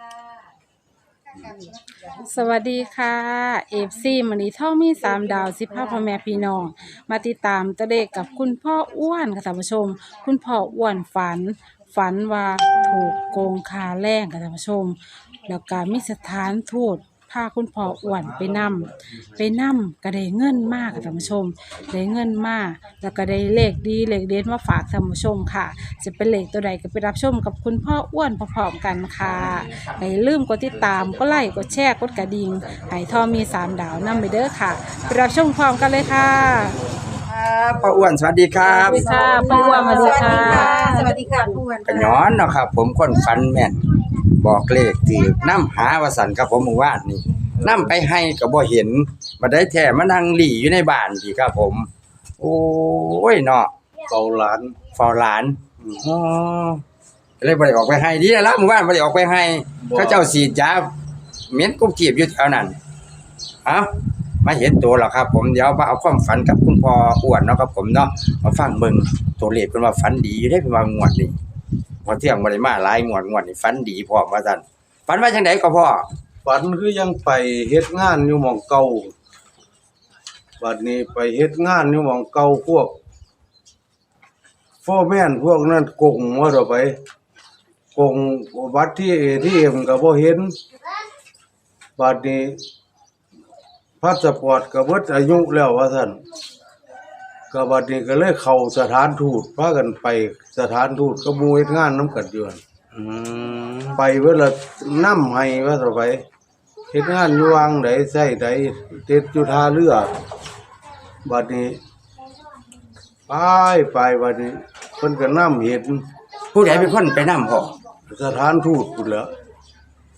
ค่ะสวัสดีค่ะเอฟซีมันนี้ท่องมีสามดาวสิบห้าพ่อแม่พี่น้อง มาติดตามตัวเลขกับคุณพ่ออ้วนค่ะท่านผู้ชม คุณพ่ออ้วนฝัน ฝันว่าถูกโกงคาแรงค่ะท่านผู้ชม แล้วก็มีสถานทูต พาคุณพ่ออ้วนไปนำไปนำก็ได้เงินมากค่ะท่านผู้ชมได้เงินมากแล้วก็ได้เลขดีเลขเด็ดมาฝากท่านผู้ชมค่ะ จะเป็นเลขตัวใดก็ไปรับชมกับคุณพ่ออ้วนพร้อมๆกันค่ะอย่าลืมกดติดตามก็ไลค์กดแชร์กดกระดิ่งให้ทอมีสามดาวนำไปเด้อค่ะไปรับชมพร้อมกันเลยค่ะครับป้าอ้วนสวัสดีครับสวัสดีค่ะป้าอ้วนสวัสดีค่ะสวัสดีค่ะป้าอ้วนเป็นย้อนเนาะครับผมคนฟันแม่น บอกเลขที่น้ำหาวสันครับผมเมื่อวานนี่น้ำไปให้ก็บ่เห็นมาได้แท้มานั่งหลี่อยู่ในบ้านพี่ครับผม โอ้ยเนาะเกาหลานเฝ้าหลานอ๋อเลยบ่ได้ออกไปให้ดีแล้วล่ะเมื่อวานบ่ได้ออกไปให้เขาเจ้าสีดยาเหม็นกุบจีบอยู่แถวนั้นเอ้ามาเห็นตัวแล้วครับ ผมเดี๋ยวมาเอาความฝันกับคุณพ่ออ้วนเนาะครับผมเนาะมาฟังเบิ่งตัวเลขเพิ่นว่าฝันดีอยู่ได้เพิ่นว่างวดนี้ พอเที่ยงบ่ได้มาหลายงวดงวดนี้ฝันดีพร้อมว่าซั่นฝันว่าจังไดก็พ่อฝันคือยังไปเฮ็ดงานอยู่หม่องเก่าบัดนี้ไปเฮ็ดงานอยู่หม่องเก่าพวกโฟร์แม่นพวกนั้นกงว่าต่อไปกงบัตรที่ที่เอ็มก็บ่เห็นบัดนี้พาสปอร์ตก็เบิดอายุแล้วว่าซั่น ก็บัดนี้ก็เลยเข้าสถานทูตพากันไปสถานทูตก็หมู่เฮ็ดงานนํกันอยู่หั่นอืมไปเวลานํให้ว่าต่อไปเฮ็ดงานอยู่วางใดใช้ใดเต็ดอยู่ท่าเรือ บัดนี้ ไปไปบัดนี้เพิ่นก็นํเห็นผู้ใดเป็นคนไปนำพ่อสถานทูตพุ่นแหล้ว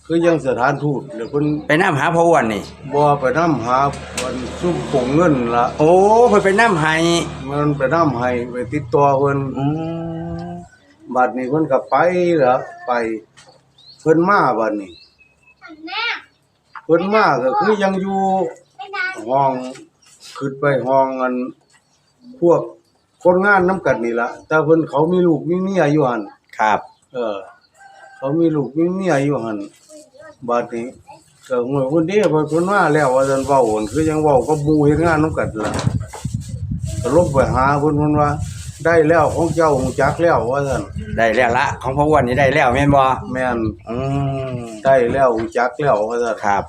คือยังสถานทูตแล้วเพิ่นไปนำหาพ่ออ้วนนี่ บ่ไปนํหาวันซุ่มปงเงินละโอ้เพิ่นไปนำให้มันไปนํให้ไปติดต่อเพิ่นอืมบัดนี้เพิ่นก็ไปละไปเพิ่นมาบัดนี้เพิ่นมาก็คือยังอยู่ห้องขึ้นไปห้องอันพวกคนงานน้ำกันนี่ละแต่เพิ่นเขามีลูกมีเมียอยู่หั่นครับ เออ เขามีลูกมีเมียอยู่หั่น บัดนี้ก็หวยคนเดียวเพิ่นมาแล้วว่าซั่นเว้าหั่นคือยังเว้ากับหมู่เฮ็ดงานน้ำกันล่ะก็ลบไปหาเพิ่นเพิ่นว่า ได้แล้วของเจ้าฮู้จักแล้วว่าซั่นได้แล้วละ ของพ่ออ้วนนี่ได้แล้วแม่นบ่แม่นอืมได้แล้วฮู้จักแล้วว่าซั่นครับ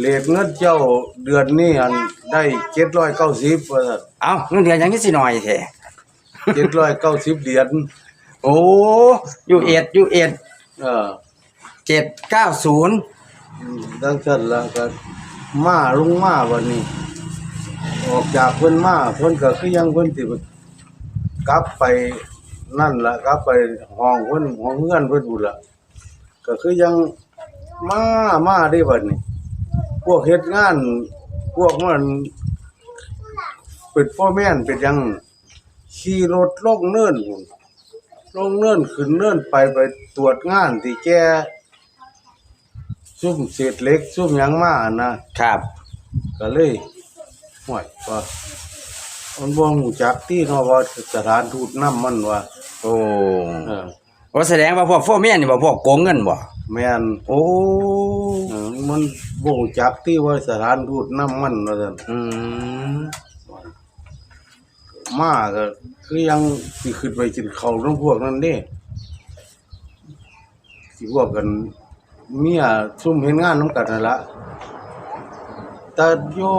เลขเงินเจ้าเดือนนี้อันได้790ว่าซั่นเอ้าเงินเดือนยังนี่สิน้อยแท้790เหรียญโอ้ยูเอ็ดยูเอ็ดเออ เจ็ดเก้าศูนย์อืมดังนั้นแล้วก็มาลุงมาวันนี้ ออกจากเพิ่นมาเพิ่นก็คือยังเพิ่นสิกลับไปนั่นล่ะกลับไปห้องเพิ่นห้องเฮือนเพิ่นพู้นล่ะก็คือยังมามาได้บัดนี้ พวกเฮ็ดงาน พวกมันเป็นพ่อแม่นเป็นหยังขี่รถลงเนินพุ่นลงเนินขึ้นเนินไปไปตรวจงานที่แก ซุ่มเศษเหล็กซุ่มหยังมานะ ครับ ก็เลยห่วยว่ามันบ่ฮู้จักที่เนาะว่าสถานทูตนํมันว่าโอ้เออว่าแสดงว่าพวกโฟร์แม่นนี่บ่พวกโกงเงินบ่แม่นโอ้เออมันบ่ฮู้จักที่ว่าสถานทูตนํมันว่าซั่นอืมมาก็คือยังสิขึ้นไปกินข้าวนํพวกนั้นเด้สิพวกกัน เมียซุ่มเฮ็ดงานนํกันนั่นล่ะแต่อยู่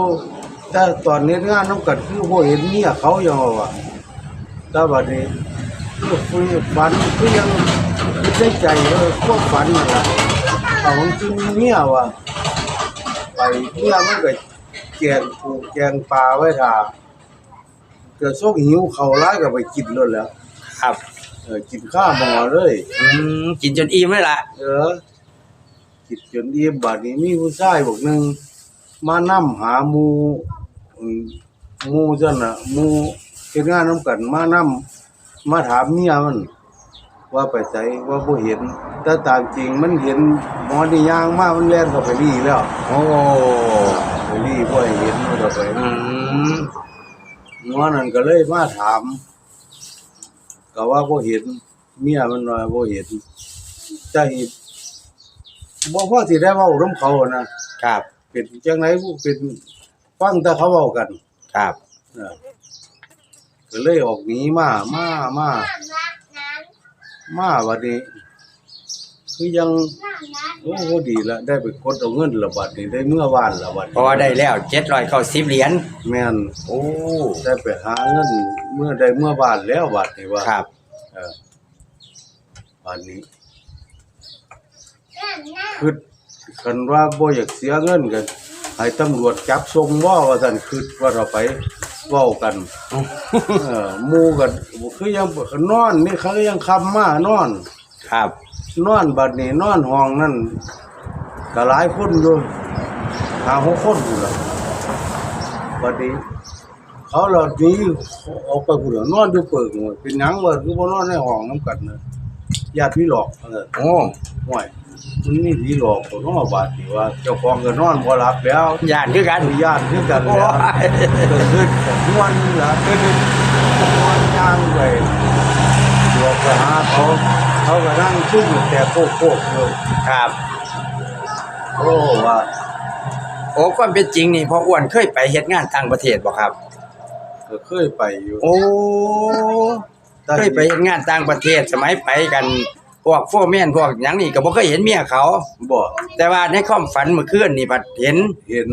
แต่ตอนเฮ็ดงานนํกันคือบ่เห็นเมียเขาอย่างว่าแต่บัดนี้คือคุยฝันคือยังคิดในใจเออพวกฝันนั่นล่ะเอาของจริงเมียว่ะไปเมียมันก็แกงปูแกงปลาไว้ท่าเกิดโซกหิวเขาวร้ายก็ไปกินเลยแหล้วครับ เออกินข้าวหมอเลย อืมกินจนอิ่มเลยล่ะ เออ กินจนอิ่มบัดนี้มีผู้ชายบอกหนึงมานํหาหมูอืมหมู่ซั่นน่ะหมูเฮ็ดงานนํกันมานํมาถามเมียมัน ว่าไปไสว่าบ่เห็นแต่ตามจริงมันเห็นหมอนี่ย่างมามันแล่นเข้าไปรีแล้ว โอ้ไปรีบ่ให้เห็นมันเข้าไปอืมหมอนั่นก็เลยมาถาม ก็ว่าบ่เห็น เมียมันว่าบ่เห็นจะหิ บ่พอสิได้เว้านํเขานะครับเป็นจังไดผู้เป็นฟังแต่เขาเว้ากันครับเออก็เลยออกหนีมามามามาบัดนี้คือยังโอ้โหดีละได้ไปกดเอาเงินละบัดนี้ได้เมื่อวานละบัดเพราะว่าได้แล้ว790เหรียญแม่นโอ้ได้ไปหาเงินเมื่อได้เมื่อวานแล้วบัดนี้ว่าครับ เออบัดนี้ คือคันว่าบ่อยากเสียเงินกันให้ตำรวจจับส่งว่าว่าซั่นคือว่าเราไปเว้ากันเออหมู่กันคือยังนอนนี่เขายังคำมานอน ครับ นอนบัดนี้นอนห้องนั่นก็หลายคนอยู่หาหกคนอยู่ละบัดนี้เขาเราดีออกไปผู้เดียวนอนอยู่เปิงหมดเป็นหยังว่าคือบ่นอนในห้องนํกันนะญาติพี่หลอกเออโอ้ห่วย มันมีผีหลอกบ่เนาะบาดนี้ว่า เจ้าของก็นอนบ่หลับแล้วย่านคือกันญาติคือกันโอ้แล้วยก็คือม่วนนี่ล่ะคือม่วนย่างไปหลอกไปหาเขาเขาก็นั่งชุ่มอยู่แต่โคกโคกอยู่ครับโอ้ว่าโอ้ความเป็นจริงนี่พ่ออ้วนเคยไปเฮ็ดงานต่างประเทศบ่ครับ ก็เคยไปอยู่ โอ้แต่เคยไปเฮ็ดงานต่างประเทศสมัยไปกัน พวกโฟร์แมนพวกหยังนี่ก็บ่เคยเห็นเมียเขา บ่แต่ว่าในความฝันเมื่อคืนนี่บัดเห็น เห็น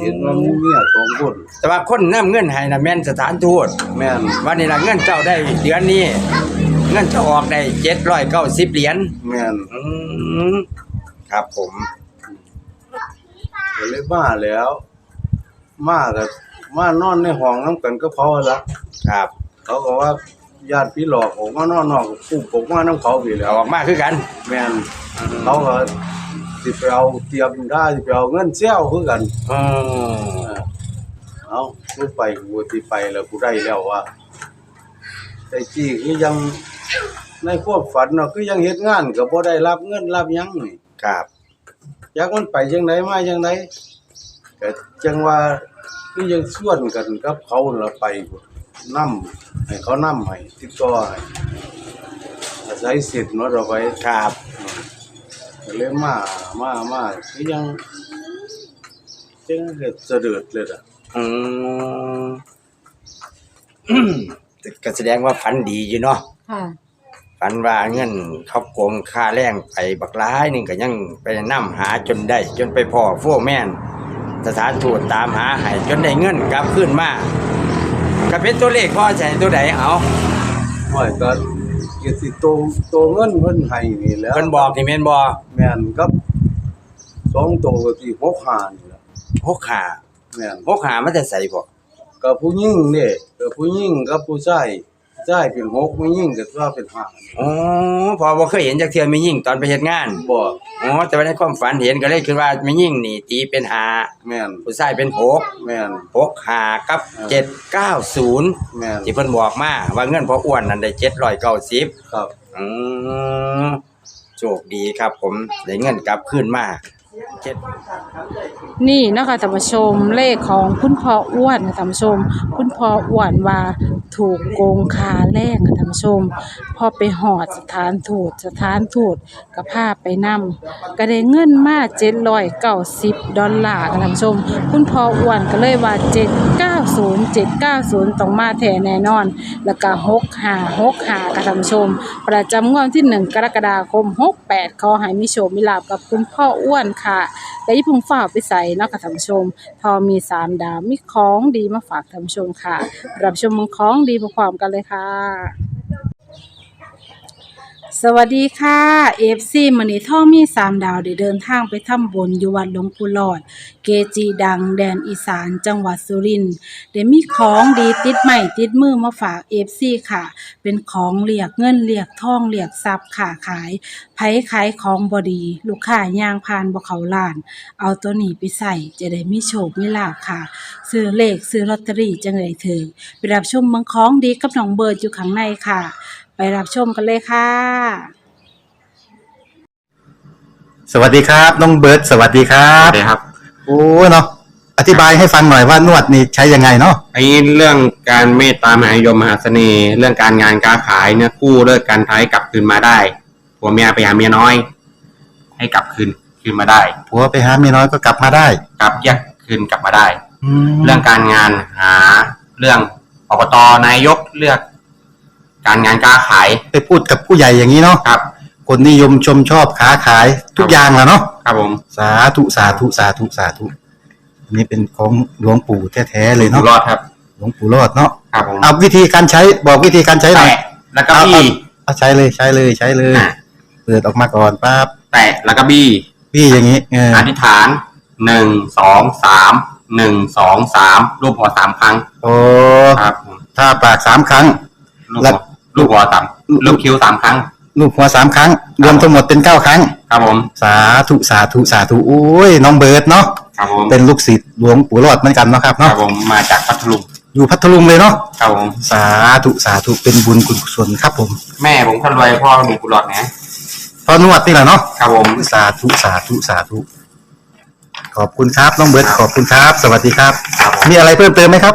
เห็นว่ามีเมียสองคนแต่ว่าคนนำเงินให้น่ะแม่นสถานทูตแม่นวันนี้ล่ะเงินเจ้าได้เดือนนี้ เงินจะออกได้790เหรียญแม่นอืมครับผม ก็เลยมาแล้ว มาก็มานอนในห้องนํกันก็เขาละครับ เขาก็ว่า ญาติพี่หลอกออกมานอนนอกปุ๊บออกมานํเขาพี่แล้เอาวออกมาคือกัน แม่นเขาก็สิไปเอาเตรียมได้สิไปเอาเงินเซี่ยวคือกันอืมเออเอากูไปกูสิไปแล้วกูได้แล้วว่าแต่จี้คือยังในความฝันเนาะคือยังเฮ็ดงานก็บ่ได้รับเงินรับหยังนี่ครับจักมันไปจังไดมาจังไดก็จังว่าคือยังชวนกันกับเขานั่นล่ะไป นำให้เขานำให้ติดต่อให้อาศัยสิทธิ์เนาะเราไปครับก็เลยมามามาคือยังจังเฮ็ดเสด็จเลยล่ะอืมก็แสดงว่าฝันดีอยู่เนาะค่ะฝันว่าเงินเขาโกงค่าแรงไปบักร้ายหนึงก็ยังไปนํหาจนได้ จนไปพ่อโฟร์แมนสถานทูตตามหาให้จนได้เงินกลับคืนมา ก็เป็นตัวเลขพ่อใส่ตัวใดเอาห้อยก็เกี่ยวสิโตโตเงินเพิ่นให้นี่แหล้วเพิ่นบอกนี่แม่นบ่แม่นกับสองโตก็สิ6หานี่แหละหกขาแม่นหกขามันจะใส่บ่กับผู้หญิงนี่กับผู้หญิงกับผู้ชาย ชายเป็นหกผู้หญิงก็ว่าเป็นห้าอ๋อพอบ่เคยเห็นจักเทื่อมียิ่งตอนไปเฮ็ดงานบ่อ๋อแต่ว่าในความฝันเห็นก็เลยคิดว่ามียิ่งนี่ตีเป็นหาแม่นผู้ชายเป็นหกแม่นหกหากับเจ็ดเก้าศูนย์แม่นที่เพิ่นบอกมาว่าเงินพออ้วนนั่นได้เจ็ดร้อยเก้าสิบครับอืมโชคดีครับผมได้เงินกลับคืนมา เจ็ดนี่นะคะท่านผู้ชมเลขของคุณพ่ออ้วนค่ะท่านผู้ชม คุณพ่ออ้วนว่าถูกโกงคาแรกค่ะท่านผู้ชม พอไปหอดสถานทูตสถานทูตก็พาไปนำก็ได้เงินมา790ดอลลาร์ค่ะท่านผู้ชม คุณพ่ออ้วนก็เลยว่า790 790ต้องมาแท้แน่นอน แล้วก็65 65ค่ะท่านผู้ชม ประจำงวดที่1กรกฎาคม68ขอให้มีโชคมีลาภกับคุณพ่ออ้วนค่ะและอย่พิ่งฝากไปใส่นาะค่ะท่านผู้ชม พอมีสามดาวมีของดีมาฝากท่านผู้ชมค่ะรับชมมังของดีพร้อมกันเลยค่ะ สวัสดีค่ะเอฟซีมันนี่ท่องมีสามดาวได้เดินทางไปทำบุญอยู่วัดหลวงปู่หลอด เกจีดังแดนอีสานจังหวัดสุรินทร์ได้มีของดีติดใหม่ติดมือมาฝากเอฟซีค่ะ เป็นของเรียกเงินเรียกทองเรียกทรัพย์ค่ะขายไผขายของบอดี ลูกค้าย่างพานบ่เขาล้าน เอาตัวนี้ไปใส่จะได้มีโชคมีลาภค่ะ ซื้อเลขซื้อลอตเตอรี่จังเลยถึงไปรับชมเมืองของดีกับน้องเบิร์ดอยู่ข้างในค่ะ ไปรับชมกันเลยค่ะ สวัสดีครับ น้องเบิร์ดสวัสดีครัครับบครับโอ้เนาะอธิบายให้ฟังหน่อยว่านวดนี่ใช้ยังไงเนาะไอ้เรื่องการเมตตามหานิยมมหาเสน่ห์เรื่องการงานการขายเนี่ยกู้เลิกการท้ายกลับคืนมาได้ผัวเมียไปหาเมียน้อย ให้กลับคืนคืนมาได้ผัวไปหาเมียน้อยก็กลับมาได้กลับแยกคืนกลับมาได้แล้เรื่วองการงานหาเรื่องอบตนายกเลือก การงานการขายไปพูดกับผู้ใหญ่อย่างนี้เนาะครับ คนนิยมชมชอบค้าขายทุกอย่างแหล้วเนาะครับผมสาธุสาธุสาธุสาธุอันนี้เป็นของหลวงปู่แท้ๆเลยอยู่เนาะรอดครับ หลวงปู่รอดเนาะครับผมเอาวิธีการใช้บอกวิธีการใช้หน่อยแตะแล้วก็บี้ เอาใช้เลยใช้เลยใช้เลยอะ เปิดออกมาก่อนปั๊บแตะแล้วก็บี้พี่อย่างนี้เอออธิษฐานหนึ่งสองสามหนึ่งสองสามรูปหัวสามครั้งโอ้ครับผมถ้าปากสามครั้งลูกแล้หัวว ลูกหัวสามลูกคิ้วสามครั้ง ลูกหัวสามครั้ง รวมทั้งหมดเป็นเก้าครั้ง ครับผม สาธุสาธุสาธุโอ้ยน้องเบิร์ดเนาะครับผมเป็นลูกศิษย์หลวงปู่รอดเหมือนกันเนาะครับครัเนาะบผมมาจากพัทลุงอยู่พัทลุงเลยเนาะครับผมสาธุสาธุเป็นบุญคุณกุศลครับผมแม่ผมคนรวยพ่อมีกุหลาบนะพอนวดนี่แหละเนาะครับผม สาธุสาธุสาธุขอบคุณครับน้องเบิร์ดขอบคุณครับ สวัสดีครับ ครับผม มีอะไรเพิ่มเติมไหมครับ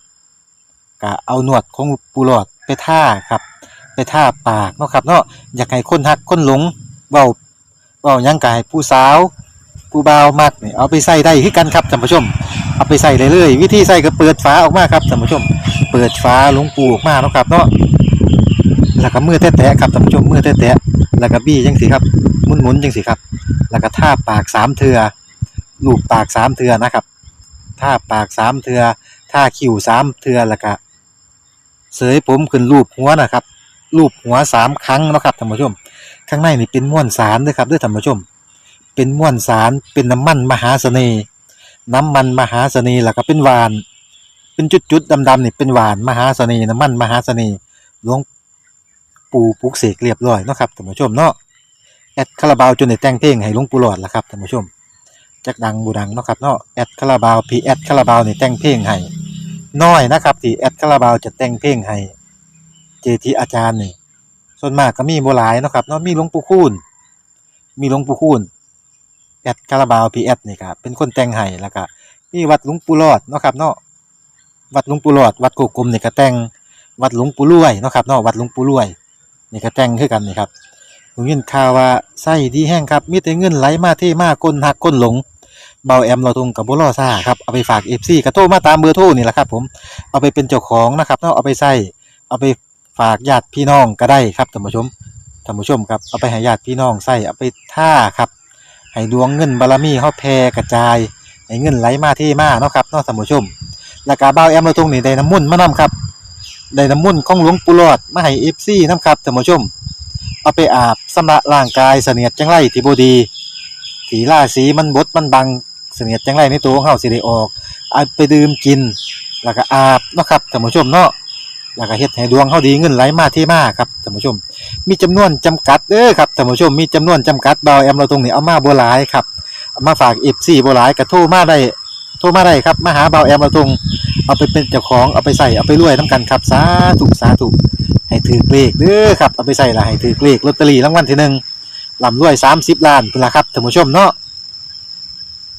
ก็เอาหนวดของปูหลอดไปท่าครับไปท่าปากเนาะครับเนาะอยากให้คนหักคนหลงเว้าเว้ายังกายผู้สาวผู้เบามักเนี่ยเอาไปใส่ได้คือกันครับท่านผู้ชม เอาไปใส่เลยเลยวิธีใส่ก็เปิดฝาออกมาครับท่านผู้ชม เปิดฝาหลวงปูออกมาเนาะครับเนาะแล้วก็มือแตะๆครับท่านผู้ชมมือแตะๆแล้วก็บี้จังสิครับหมุนๆจังสิครับ แล้วก็ท่าปากสามเทือลูบปากสามเทือนะครับท่าปากสามเทือท่าคิ้วสามเทือแล้วก็ เสยผมขึ้นรูปหัวนะครับรูปหัวสามครั้งนะครับท่านผู้ชม ข้างในนี่เป็นม้วนสารด้วยครับด้วยท่านผู้ชม เป็นม้วนสารเป็นน้ำมันมหาเสน่ห์น้ำมันมหาเสน่ห์แล้วก็เป็นหวาน เป็นจุดๆดำๆนี่เป็นหวานมหาเสน่ห์น้ำมันมหาเสน่ห์หลวงปู่ปุกเสกเรียบร้อยนะครับท่านผู้ชมเนาะแอดคาราบาวจนได้แต่งเพลงให้หลวงปู่หลอดล่ะครับท่านผู้ชมจักดังบูดังเนาะครับเนาะแอดคาราบาวพีแอดคาราบาวนี่แต่งเพลงให้ น้อยนะครับ ที่แอดคาราบาวจะแต่งเพลงให้เจทีอาจารย์นี่ส่วนมากก็มีโบ่หลายนะครับเนาะมีหลวงปู่คูณมีหลวงปู่คูณแอดคาราบาวพีแอดนี่ครับเป็นคนแต่งให้แล้วก็มีวัดหลวงปู่รอดนะครับเนาะวัดหลวงปู่รอด วัดโกกลมนี่ก็แต่งวัดหลวงปู่รวยนะครับเนาะวัดหลวงปู่รวยนี่ก็แต่งคือกันนี่ครับผมยินข่าวว่าไส้ดีแห้งครับมีแต่เงินไหลมาเทมาคนหักคนหลง เบาแอมเราตรงกับบุรอซ่าครับเอาไปฝากเอฟซีกระโทรมาตามเบอร์โทรนี่แหละครับ ผมเอาไปเป็นเจ้าของนะครับเนาะเอาไปใส่เอาไปฝากญาติพี่น้องก็ได้ครับท่านผู้ชมท่านผู้ชมครับเอาไปให้ญาติพี่น้องใส่เอาไปท่าครับให้ดวงเงินบารมีเฮาแผ่กระจายให้เงินไหลมาเทมาเนาะครับเนาะท่านผู้ชมแล้วก็เบาแอมเราตรงนี่ได้น้ำมุ่นมานํครับได้น้ำมุ่นของหลวงปู่หลอดมาให้เอฟซีนํครับท่านผู้ชมเอาไปอาบสำระร่างกายเสนียดจังไรที่บดีถีล่าสีมันบดมันบัง เสนียดจังไรในตัวของเฮาสิได้ออกเอาไปดื่มกิน แล้วก็อาบเนาะครับท่านผู้ชมเนาะแล้วก็เฮ็ดให้ดวงเฮาดีเงินไหลมาเทมาครับท่านผู้ชม มีจำนวนจำกัดเด้อครับท่านผู้ชมมีจำนวนจำกัดเบาแอมเราตรงนี้เอามาบ่หลายครับเอามาฝาก FC บ่หลายก็โทรมาได้โทรมาได้ครับมาหาเบาแอมเราตรงเอาไปเป็นเจ้าของเอาไปใส่เอาไปรวยนํกันครับสาธุสาธุให้ถือเลขเด้อครับเอาไปใส่ละให้ถือเลขลอตเตอรี่รางวัลที่หนึ่งลำรวย30ล้านพุ่นละครับท่านผู้ชมเนาะ